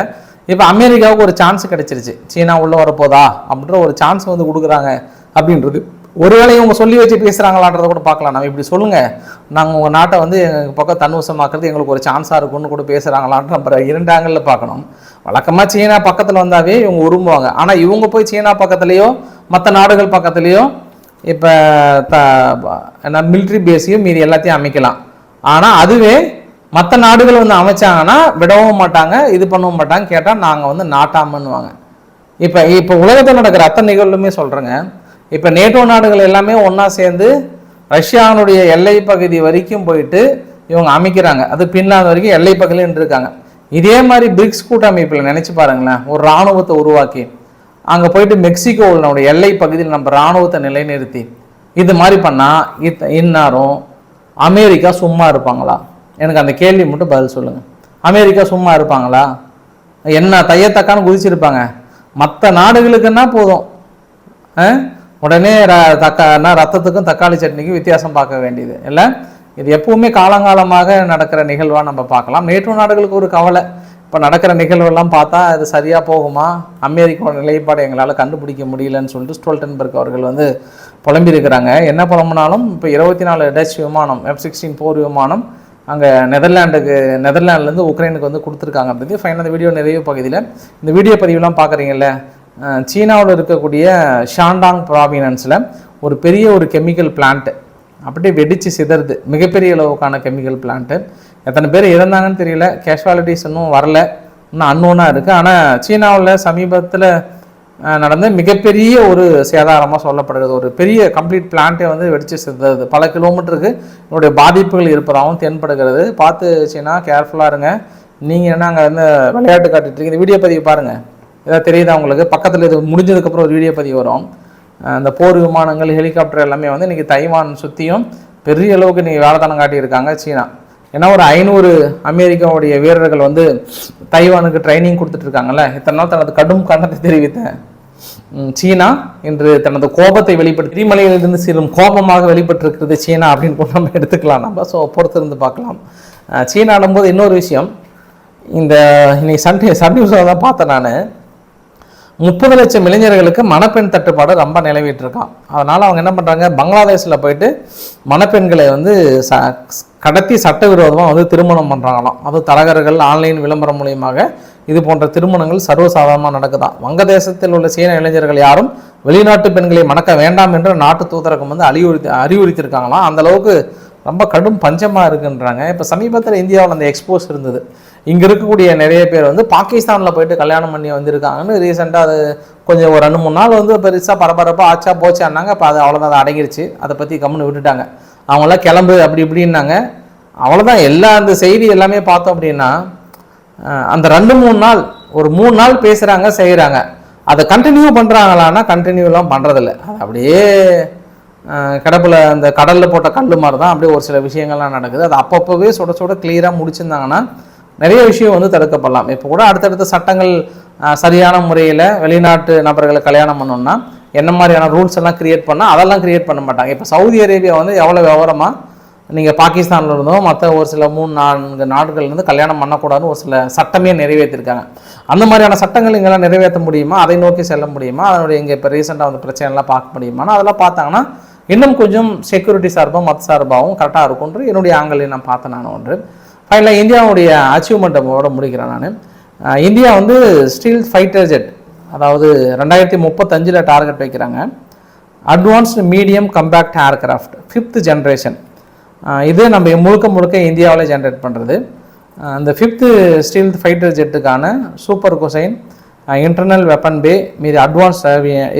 இப்போ அமெரிக்காவுக்கு ஒரு சான்ஸ் கிடைச்சிருச்சு. சீனா உள்ளே வரப்போதா? அப்படின்ற ஒரு சான்ஸ் வந்து கொடுக்குறாங்க அப்படின்றது. ஒருவேளை இவங்க சொல்லி வச்சு பேசுகிறாங்களான்றத கூட பார்க்கலாம். நம்ம இப்படி சொல்லுங்கள் நாங்கள் உங்கள் நாட்டை வந்து எங்கள் பக்கம் தன்வசமாக்குறது எங்களுக்கு ஒரு சான்ஸாக இருக்கும்னு கூட பேசுகிறாங்களான்ற நம்ம இரண்டு ஆங்கிளில் பார்க்கணும். வழக்கமாக சீனா பக்கத்தில் வந்தாவே இவங்க விரும்புவாங்க ஆனால் இவங்க போய் சீனா பக்கத்துலேயோ மற்ற நாடுகள் பக்கத்துலேயோ இப்போ த என்ன மிலிட்ரி பேஸையும் மீதி எல்லாத்தையும் அமைக்கலாம். ஆனால் அதுவே மற்ற நாடுகள் வந்து அமைச்சாங்கன்னா விடவும் மாட்டாங்க இது பண்ணவும் மாட்டாங்க கேட்டால் நாங்கள் வந்து நாட்டாமன்னுவாங்க. இப்போ இப்போ உலகத்தில் நடக்கிற அத்தனை நிகழ்வுமே சொல்கிறேங்க இப்போ நேட்டோ நாடுகள் எல்லாமே ஒன்றா சேர்ந்து ரஷ்யாவினுடைய எல்லை பகுதி வரைக்கும் போயிட்டு இவங்க அமைக்கிறாங்க. அது பின்லாந்து வரைக்கும் எல்லை பகுதியில் இருக்காங்க இதே மாதிரி பிரிக்ஸ் கூட்டமைப்பில் நினச்சி பாருங்களேன் ஒரு இராணுவத்தை உருவாக்கி அங்கே போயிட்டு மெக்சிகோவினுடைய எல்லை பகுதியில் நம்ம இராணுவத்தை நிலைநிறுத்தி இது மாதிரி பண்ணால் இத் இந்நேரம் அமெரிக்கா சும்மா இருப்பாங்களா? எனக்கு அந்த கேள்வி மட்டும் பதில் சொல்லுங்கள் அமெரிக்கா சும்மா இருப்பாங்களா? என்ன தையத்தக்கான்னு குதிச்சிருப்பாங்க. மற்ற நாடுகளுக்குன்னா போதும். ஆ? உடனே ர தக்கா ரத்தத்துக்கும் தக்காளி சட்னிக்கும் வித்தியாசம் பார்க்க வேண்டியது. இல்லை? இது எப்பவுமே காலங்காலமாக நடக்கிற நிகழ்வாக நம்ம பார்க்கலாம். நேற்று நாடுகளுக்கு ஒரு கவலை. இப்போ நடக்கிற நிகழ்வெல்லாம் பார்த்தா அது சரியாக போகுமா? அமெரிக்காவோட நிலைப்பாடு எங்களால் கண்டுபிடிக்க முடியலன்னு சொல்லிட்டு ஸ்டோல்டன்பர்க் அவர்கள் வந்து புலம்பியிருக்கிறாங்க. என்ன புலம்புனாலும் இப்போ இருபத்தி நாலு டச் விமானம் எஃப் சிக்ஸ்டீன் போர் விமானம் அங்கே நெதர்லாண்டுக்கு நெதர்லாண்ட்லேருந்து உக்ரைனுக்கு வந்து கொடுத்துருக்காங்க அப்படின்னு ஃபைனல் வீடியோ நிறைய பகுதியில். இந்த வீடியோ பதிவுலாம் பார்க்குறீங்கல்ல சீனாவில் இருக்கக்கூடிய ஷாண்டாங் ப்ராவினன்ஸில் ஒரு பெரிய ஒரு கெமிக்கல் பிளான்ட்டு அப்படியே வெடித்து சிதறுது. மிகப்பெரிய அளவுக்கான கெமிக்கல் பிளான்ட்டு எத்தனை பேர் இறந்தாங்கன்னு தெரியல. கேஷுவாலிட்டிஸ் இன்னும் வரல. இன்னும் அன்னோனாக இருக்குது ஆனால் சீனாவில் சமீபத்தில் நடந்த மிகப்பெரிய ஒரு சேதாரமாக சொல்லப்படுகிறது ஒரு பெரிய கம்ப்ளீட் பிளான்ட்டே வந்து வெடிச்சு சிதறுது பல கிலோமீட்டருக்கு என்னுடைய பாதிப்புகள் இருப்பதாகவும் தென்படுகிறது. பார்த்து சீனா கேர்ஃபுல்லாக இருங்க. நீங்கள் என்ன அங்கே வந்து விளையாட்டு காட்டிட்டு இருக்கீங்க? இந்த வீடியோ பதிவு பாருங்கள் ஏதாவது தெரியுதா உங்களுக்கு? பக்கத்தில் இது முடிஞ்சதுக்கப்புறம் ஒரு வீடியோ பதிவு வரும். அந்த போர் விமானங்கள் ஹெலிகாப்டர் எல்லாமே வந்து இன்றைக்கி தைவான் சுற்றியும் பெரிய அளவுக்கு இன்றைக்கி வேலைத்தனம் காட்டியிருக்காங்க சீனா. ஏன்னா ஒரு ஐநூறு அமெரிக்காவுடைய வீரர்கள் வந்து தைவானுக்கு ட்ரைனிங் கொடுத்துட்டு இருக்காங்கல்ல இத்தனை நாள் தனது கடும் கண்டனத்தை தெரிவித்தேன். சீனா இன்று தனது கோபத்தை வெளிப்படுத்தி திரிமலையிலிருந்து சிறும் கோபமாக வெளிப்பட்டிருக்கிறது சீனா அப்படின்னு கூட நம்ம எடுத்துக்கலாம். நம்ம ஸோ பொறுத்திருந்து பார்க்கலாம். அஹ், சீனாடும் போது இன்னொரு விஷயம். இந்த இன்னைக்கு சன் சன் நியூஸில் தான் பார்த்தேன் நான். முப்பது லட்சம் இளைஞர்களுக்கு மணப்பெண் தட்டுப்பாடு ரொம்ப நிலவிட்டு இருக்கான் அதனால் அவங்க என்ன பண்ணுறாங்க பங்களாதேஷில் போயிட்டு மணப்பெண்களை வந்து ச கடத்தி சட்டவிரோதமாக வந்து திருமணம் பண்ணுறாங்களாம் அதுவும் தரகர்கள் ஆன்லைன் விளம்பரம் மூலியமாக இது போன்ற திருமணங்கள் சர்வசாதாரணமாக நடக்குதான் வங்கதேசத்தில் உள்ள சீன இளைஞர்கள் யாரும் வெளிநாட்டு பெண்களை மணக்க வேண்டாம் என்று நாட்டு தூதரகம் வந்து அறிவுறுத்தி அறிவுறுத்தியிருக்காங்களாம். அந்த அளவுக்கு ரொம்ப கடும் பஞ்சமாக இருக்குன்றாங்க. இப்போ சமீபத்தில் இந்தியாவில் அந்த எக்ஸ்போஸ் இருந்தது. இங்கே இருக்கக்கூடிய நிறைய பேர் வந்து பாகிஸ்தானில் போயிட்டு கல்யாணம் பண்ணி வந்திருக்காங்கன்னு ரீசெண்டாக அது கொஞ்சம் ஒரு ரெண்டு மூணு நாள் வந்து பெருசாக பரபரப்பாக ஆச்சா போச்சான்னாங்க. இப்போ அது அவ்வளோதான் அதை அடங்கிருச்சு. அதை பற்றி கம்முன்னு விட்டுட்டாங்க. அவங்களாம் கிளம்பு அப்படி இப்படின்னாங்க. அவ்வளோதான் எல்லா அந்த செய்தி எல்லாமே பார்த்தோம் அப்படின்னா அந்த ரெண்டு மூணு நாள் ஒரு மூணு நாள் பேசுகிறாங்க செய்கிறாங்க அதை கண்டினியூ பண்ணுறாங்களான்னா கண்டினியூலாம் பண்ணுறதில்ல அது அப்படியே கிடப்பில் அந்த கடலில் போட்ட கல் மாதிரி தான் அப்படியே ஒரு சில விஷயங்கள்லாம் நடக்குது. அது அப்பப்போவே சுட சுட கிளியராக முடிச்சிருந்தாங்கன்னா நிறைய விஷயம் வந்து தடுக்கப்படலாம். இப்போ கூட அடுத்தடுத்த சட்டங்கள் சரியான முறையில் வெளிநாட்டு நபர்களை கல்யாணம் பண்ணோம்னா என்ன மாதிரியான ரூல்ஸ் எல்லாம் கிரியேட் பண்ணால் அதெல்லாம் கிரியேட் பண்ண மாட்டாங்க. இப்போ சவுதி அரேபியா வந்து எவ்வளோ விவரமாக நீங்கள் பாகிஸ்தானில் இருந்தும் மற்ற ஒரு சில மூணு நான்கு நாடுகள்லேருந்து கல்யாணம் பண்ணக்கூடாதுன்னு ஒரு சில சட்டமே நிறைவேற்றிருக்காங்க. அந்த மாதிரியான சட்டங்கள் இங்கெல்லாம் நிறைவேற்ற முடியுமா? அதை நோக்கி செல்ல முடியுமா? அதனுடைய இங்கே இப்போ ரீசெண்டாக வந்து பிரச்சனைலாம் பார்க்க முடியுமானா அதெல்லாம் பார்த்தாங்கன்னா இன்னும் கொஞ்சம் செக்யூரிட்டி சார்பாக மத சார்பாகவும் கரெக்டாக இருக்கும்ன்று என்னுடைய ஆங்கிளில் நான் பார்த்தேன் நான் ஒன்று. ஃபைனலாக இந்தியாவுடைய அச்சீவ்மெண்ட்டோட முடிக்கிறேன் நான். இந்தியா வந்து ஸ்டீல் ஃபைட்டர் ஜெட் அதாவது ரெண்டாயிரத்தி முப்பத்தஞ்சில் டார்கெட் வைக்கிறாங்க. Advanced medium compact aircraft fifth generation இது நம்ம முழுக்க முழுக்க இந்தியாவில் ஜென்ரேட் பண்ணுறது அந்த ஃபிஃப்த்து ஸ்டீல் ஃபைட்டர் ஜெட்டுக்கான சூப்பர் கொசைன் இன்டர்னல் வெப்பன் பே மீது அட்வான்ஸ்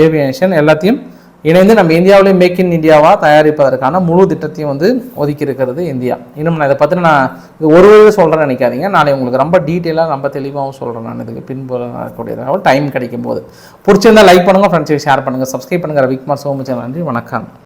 ஏவியேஷன் எல்லாத்தையும் இணைந்து நம்ம இந்தியாவிலே மேக் இன் இந்தியாவாக தயாரிப்பதற்கான முழு திட்டத்தையும் வந்து ஒதுக்கி இருக்கிறது இந்தியா. இன்னும் நான் இதை பற்றி நான் இது ஒரு வழி சொல்கிறேன்னு நினைக்காதீங்க. நாளை உங்களுக்கு ரொம்ப டீட்டெயிலாக ரொம்ப தெளிவாகவும் சொல்கிறேன் நான் இதுக்கு பின்புறக்கூடியதாக டைம் கிடைக்கும் போது பிடிச்சிருந்தால் லைக் பண்ணுங்கள் ஃப்ரெண்ட்ஸுக்கு ஷேர் பண்ணுங்கள் சப்ஸ்கிரைப் பண்ணுங்கள் விக்மார் சோமச்சன் நன்றி வணக்கம்.